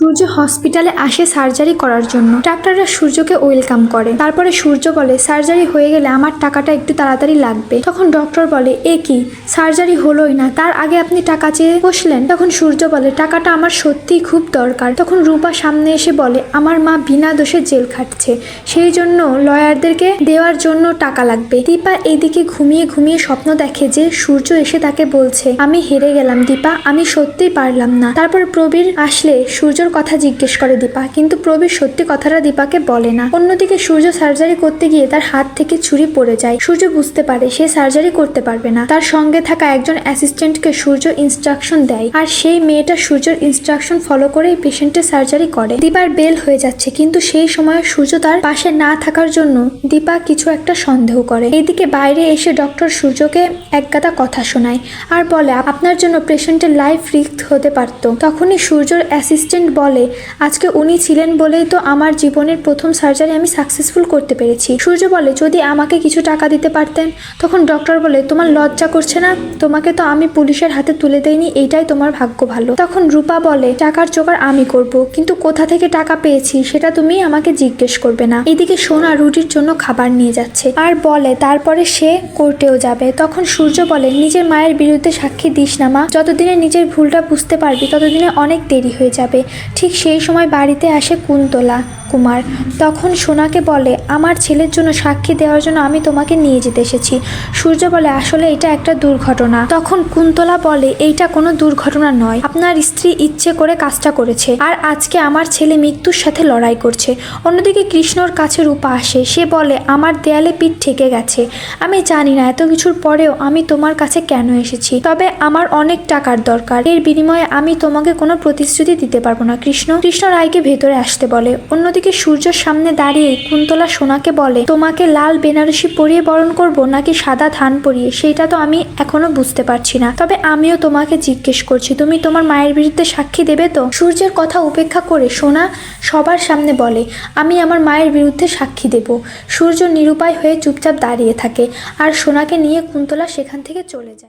সূর্য হসপিটালে আসে সার্জারি করার জন্য। ডাক্তাররা সূর্যকে ওয়েলকাম করে। তারপরে সূর্য বলে, সার্জারি হয়ে গেলে আমার টাকাটা একটু তাড়াতাড়ি লাগবে। তখন ডক্টর বলে, এ কি? সার্জারি হলোই না। তার আগে আপনি টাকা চেয়ে বসলেন? তখন সূর্য বলে, টাকাটা আমার সত্যিই খুব দরকার। তখন রূপা সামনে এসে বলে, আমার মা বিনা দোষে জেল খাটছে। সেই জন্য লয়ারদেরকে দেওয়ার জন্য টাকা লাগবে। দীপা এইদিকে ঘুমিয়ে ঘুমিয়ে স্বপ্ন দেখে যে সূর্য এসে তাকে বলছে, আমি হেরে গেলাম দীপা। আমি সত্যিই পারলাম না। তারপর প্রবীর আসলে সূর্যর কথা জিজ্ঞেস করে দীপা, কিন্তু প্রবীর সত্যি কথাটা দীপাকে বলে না। অন্যদিকে সূর্য সার্জারি করতে গিয়ে তার হাত থেকে ছুরি পড়ে যায়। সূর্য বুঝতে পারে সে সার্জারি করতে পারবে না। তার সঙ্গে থাকা একজন অ্যাসিস্ট্যান্টকে সূর্য ইনস্ট্রাকশন দেয় আর সেই মেয়েটা সূর্যর ইনস্ট্রাকশন ফলো করেই পেশেন্টের সার্জারি করে। দীপার বেল হয়ে যাচ্ছে, কিন্তু সেই সময় সূর্য তার পাশে না থাকার জন্য দীপা কিছু একটা সন্দেহ করে। এইদিকে বাইরে এসে ডক্টর সূর্যকে একগাদা কথা শোনায় আর বলে, আপনার জন্য পেশেন্টের লাইফ রিস্ক হতে পারত। তখনই সূর্যর অ্যাসিস্ট্যান্ট বলে, আজকে উনি ছিলেন বলেই তো আমার জীবনের প্রথম সার্জারি আমি সাকসেসফুল করতে পেরেছি। সূর্য বলে, যদি আমাকে কিছু টাকা দিতে পারতেন? তখন ডক্টর বলে, তোমার লজ্জা করছে না? তোমাকে তো আমি পুলিশের হাতে তুলে দেইনি, এইটাই তোমার ভাগ্য ভালো। তখন রূপা বলে, টাকার জোগাড় আমি করব, কিন্তু কোথা থেকে টাকা পেয়েছি সেটা তুমি আমাকে জিজ্ঞেস করবে না। এদিকে সোনা রুটির জন্য খাবার নিয়ে যাচ্ছে। আর বলে, তারপরে সে কোর্টেও যাবে। তখন সূর্য বলে, নিজের মায়ের বিরুদ্ধে সাক্ষী দিস না মা। যতদিনে নিজের ভুলটা বুঝতে পারবি, ততদিনে অনেক দেরি হয়ে যাবে। ঠিক সেই সময় বাড়িতে আসে কুন্তলা। কুমার, তখন সোনাকে বলে, আমার ছেলের জন্য সাক্ষী দেওয়ার জন্য আমি তোমাকে নিয়ে যেতে এসেছি সূর্য বলে, আসলে এটা একটা দুর্ঘটনা তখন কুন্তলা বলে, এইটা কোনো দুর্ঘটনা নয়। আপনার স্ত্রী ইচ্ছে করে কাজটা করেছে আর আজকে আমার ছেলে মৃত্যুর সাথে লড়াই করছে। অন্যদিকে কৃষ্ণর কাছে রূপা আসে। সে বলে, আমার দেয়ালে পিঠ ঠেকে গেছে। আমি জানি না, এত কিছুর পরেও আমি তোমার কাছে কেন এসেছি? তবে আমার অনেক টাকার দরকার। এর বিনিময়ে আমি তোমাকে কোনো প্রতিশ্রুতি দিতে পারব না। কৃষ্ণ কৃষ্ণ রায়কে ভেতরে আসতে বলে। অন্যদিকে সূর্যর সামনে দাঁড়িয়ে কুন্তলা সোনাকে বলে, তোমাকে লাল বেনারসি পরিয়ে বরণ করব নাকি সাদা ধান পরিয়ে? সেইটা তো আমি এখনও বুঝতে পারছি না। তবে আমিও তোমাকে জিজ্ঞেস করছি, তুমি তোমার মায়ের বিরুদ্ধে সাক্ষী দেবে তো? সূর্যের কথা উপেক্ষা করে সোনা সবার সামনে বলে, আমি আমার মায়ের বিরুদ্ধে সাক্ষী দেব। সূর্য নিরুপায় হয়ে চুপচাপ দাঁড়িয়ে থাকে আর সোনাকে নিয়ে কুন্তলা সেখান থেকে চলে যায়।